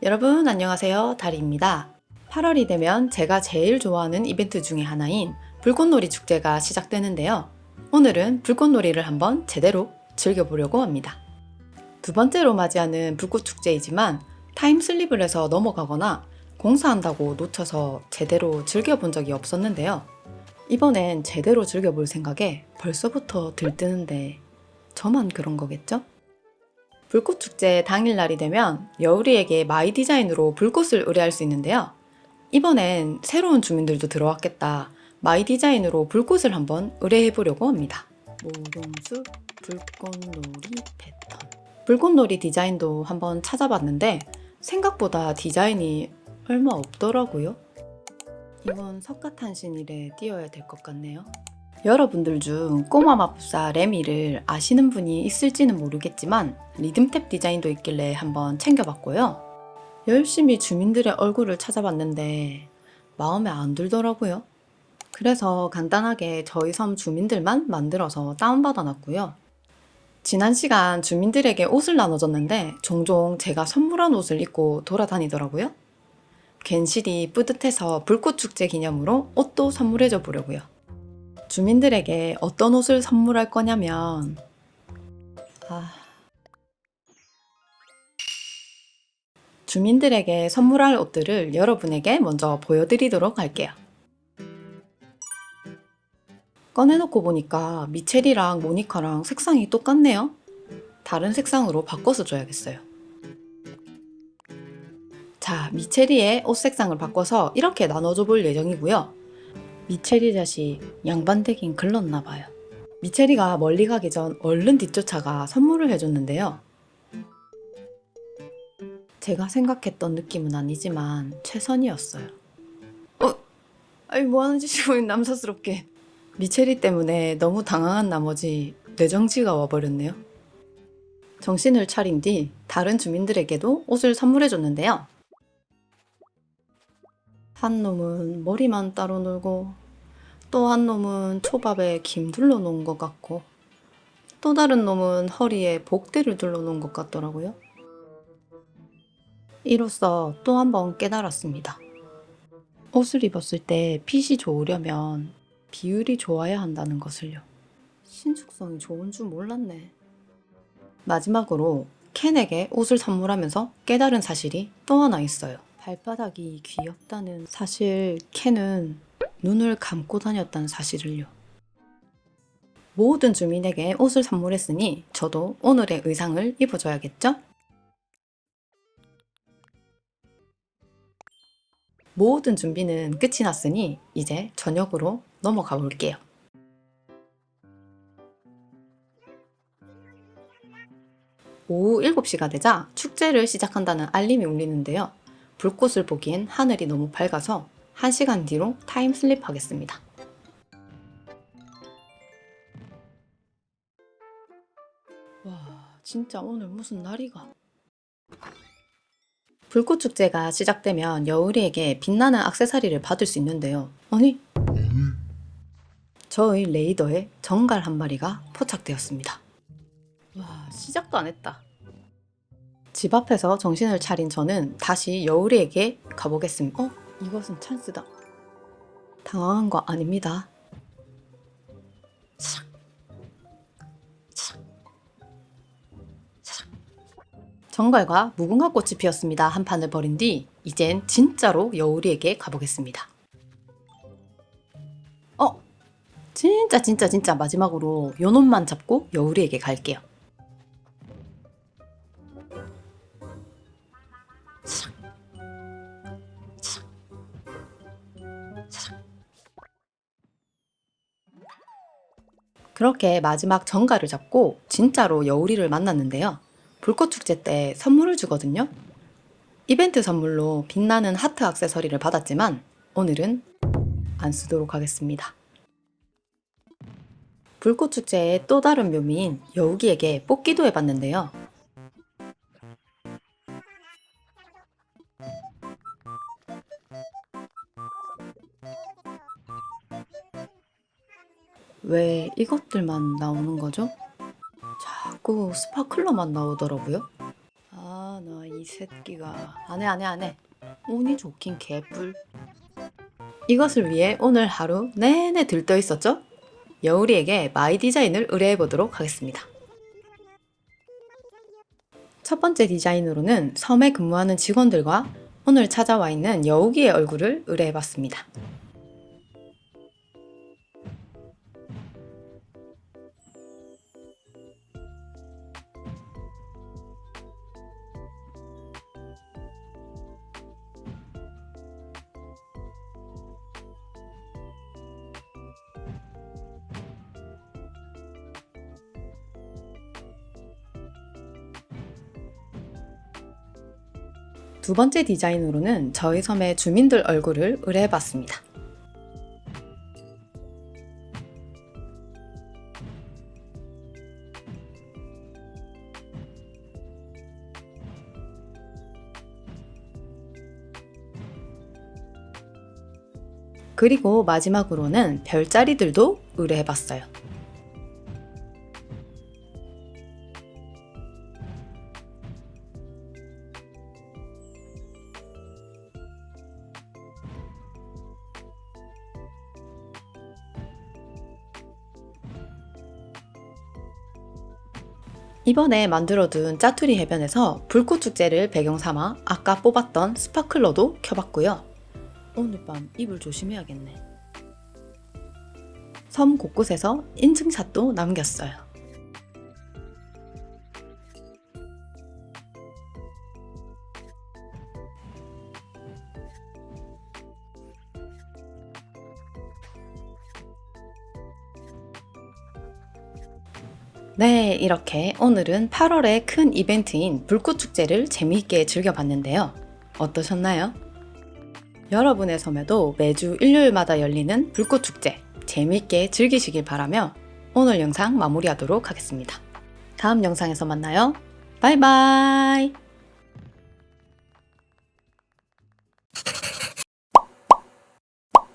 여러분 안녕하세요. 다리입니다. 8월이 되면 제가 제일 좋아하는 이벤트 중에 하나인 불꽃놀이 축제가 시작되는데요. 오늘은 불꽃놀이를 한번 제대로 즐겨보려고 합니다. 두 번째로 맞이하는 불꽃 축제이지만 타임슬립을 해서 넘어가거나 공사한다고 놓쳐서 제대로 즐겨본 적이 없었는데요. 이번엔 제대로 즐겨볼 생각에 벌써부터 들뜨는데 저만 그런 거겠죠? 불꽃 축제 당일날이 되면 여우리에게 마이 디자인으로 불꽃을 의뢰할 수 있는데요. 이번엔 새로운 주민들도 들어왔겠다. 마이 디자인으로 불꽃을 한번 의뢰해 보려고 합니다. 모롱숲 불꽃놀이 패턴. 불꽃놀이 디자인도 한번 찾아봤는데 생각보다 디자인이 얼마 없더라고요. 이건 석가탄신일에 띄워야 될 것 같네요. 여러분들 중 꼬마 마법사 레미를 아시는 분이 있을지는 모르겠지만 리듬탭 디자인도 있길래 한번 챙겨봤고요. 열심히 주민들의 얼굴을 찾아봤는데 마음에 안 들더라고요. 그래서 간단하게 저희 섬 주민들만 만들어서 다운받아 놨고요. 지난 시간 주민들에게 옷을 나눠줬는데 종종 제가 선물한 옷을 입고 돌아다니더라고요. 괜시리 뿌듯해서 불꽃축제 기념으로 옷도 선물해줘 보려고요. 주민들에게 어떤 옷을 선물할 거냐면 아... 주민들에게 선물할 옷들을 여러분에게 먼저 보여드리도록 할게요. 꺼내놓고 보니까 미첼이랑 모니카랑 색상이 똑같네요. 다른 색상으로 바꿔서 줘야겠어요. 자, 미체리의 옷 색상을 바꿔서 이렇게 나눠줘 볼 예정이고요. 미체리 자식 양반되긴 글렀나 봐요. 미체리가 멀리 가기 전 얼른 뒤쫓아가 선물을 해줬는데요. 제가 생각했던 느낌은 아니지만 최선이었어요. 어? 아니 뭐하는 짓이고 남사스럽게. 미체리 때문에 너무 당황한 나머지 뇌정지가 와버렸네요. 정신을 차린 뒤 다른 주민들에게도 옷을 선물해줬는데요. 한 놈은 머리만 따로 놀고 또 한 놈은 초밥에 김 둘러 놓은 것 같고 또 다른 놈은 허리에 복대를 둘러 놓은 것 같더라고요. 이로써 또 한 번 깨달았습니다. 옷을 입었을 때 핏이 좋으려면 비율이 좋아야 한다는 것을요. 신축성이 좋은 줄 몰랐네. 마지막으로 켄에게 옷을 선물하면서 깨달은 사실이 또 하나 있어요. 발바닥이 귀엽다는 사실 켄은 눈을 감고 다녔다는 사실을요. 모든 주민에게 옷을 선물했으니 저도 오늘의 의상을 입어줘야겠죠? 모든 준비는 끝이 났으니 이제 저녁으로 넘어가 볼게요. 오후 7시가 되자 축제를 시작한다는 알림이 울리는데요. 불꽃을 보기엔 하늘이 너무 밝아서 1시간 뒤로 타임슬립 하겠습니다. 와, 진짜 오늘 무슨 날이가. 불꽃 축제가 시작되면 여우리에게 빛나는 액세서리를 받을 수 있는데요. 아니, 저의 레이더에 정갈 한 마리가 포착되었습니다. 와, 시작도 안 했다. 집 앞에서 정신을 차린 저는 다시 여우리에게 가보겠습니다. 어? 이것은 찬스다. 당황한 거 아닙니다. 정갈과 무궁화 꽃이 피었습니다. 한 판을 벌인 뒤 이젠 진짜로 여우리에게 가보겠습니다. 어? 진짜 진짜 진짜 마지막으로 요 놈만 잡고 여우리에게 갈게요. 그렇게 마지막 정가를 잡고 진짜로 여우리를 만났는데요. 불꽃 축제 때 선물을 주거든요. 이벤트 선물로 빛나는 하트 액세서리를 받았지만 오늘은 안 쓰도록 하겠습니다. 불꽃 축제의 또 다른 묘미인 여우기에게 뽑기도 해봤는데요. 왜 이것들만 나오는 거죠? 자꾸 스파클러만 나오더라고요. 아, 나 이 새끼가 안 해 안 해 안 해 운이 좋긴 개뿔 이것을 위해 오늘 하루 내내 들떠 있었죠? 여우리에게 마이 디자인을 의뢰해 보도록 하겠습니다. 첫 번째 디자인으로는 섬에 근무하는 직원들과 오늘 찾아와 있는 여우기의 얼굴을 의뢰해 봤습니다. 두 번째 디자인으로는 저희 섬의 주민들 얼굴을 의뢰해 봤습니다. 그리고 마지막으로는 별자리들도 의뢰해 봤어요. 이번에 만들어둔 짜투리 해변에서 불꽃 축제를 배경 삼아 아까 뽑았던 스파클러도 켜봤고요. 오늘 밤 이불 조심해야겠네. 섬 곳곳에서 인증샷도 남겼어요. 네, 이렇게 오늘은 8월의 큰 이벤트인 불꽃축제를 재미있게 즐겨봤는데요. 어떠셨나요? 여러분의 섬에도 매주 일요일마다 열리는 불꽃축제 재미있게 즐기시길 바라며 오늘 영상 마무리하도록 하겠습니다. 다음 영상에서 만나요. 바이바이!